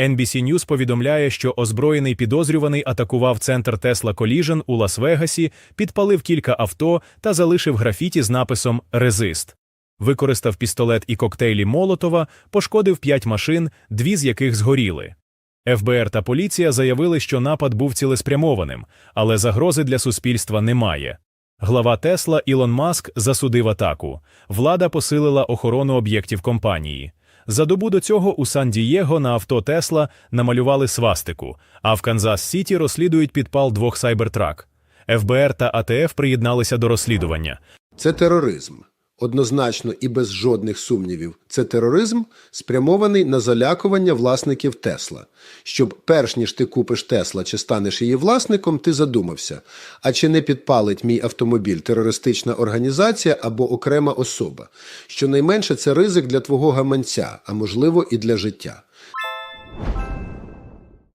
NBC News повідомляє, що озброєний підозрюваний атакував центр Tesla Collision у Лас-Вегасі, підпалив кілька авто та залишив графіті з написом «Резист». Використав пістолет і коктейлі Молотова, пошкодив п'ять машин, дві з яких згоріли. ФБР та поліція заявили, що напад був цілеспрямованим, але загрози для суспільства немає. Глава Тесла Ілон Маск засудив атаку. Влада посилила охорону об'єктів компанії. За добу до цього у Сан-Дієго на авто Тесла намалювали свастику, а в Канзас-Сіті розслідують підпал двох сайбертрак. ФБР та АТФ приєдналися до розслідування. Це тероризм. Однозначно і без жодних сумнівів, це тероризм, спрямований на залякування власників Тесла. Щоб перш ніж ти купиш Тесла чи станеш її власником, ти задумався, а чи не підпалить мій автомобіль терористична організація або окрема особа. Щонайменше це ризик для твого гаманця, а можливо і для життя.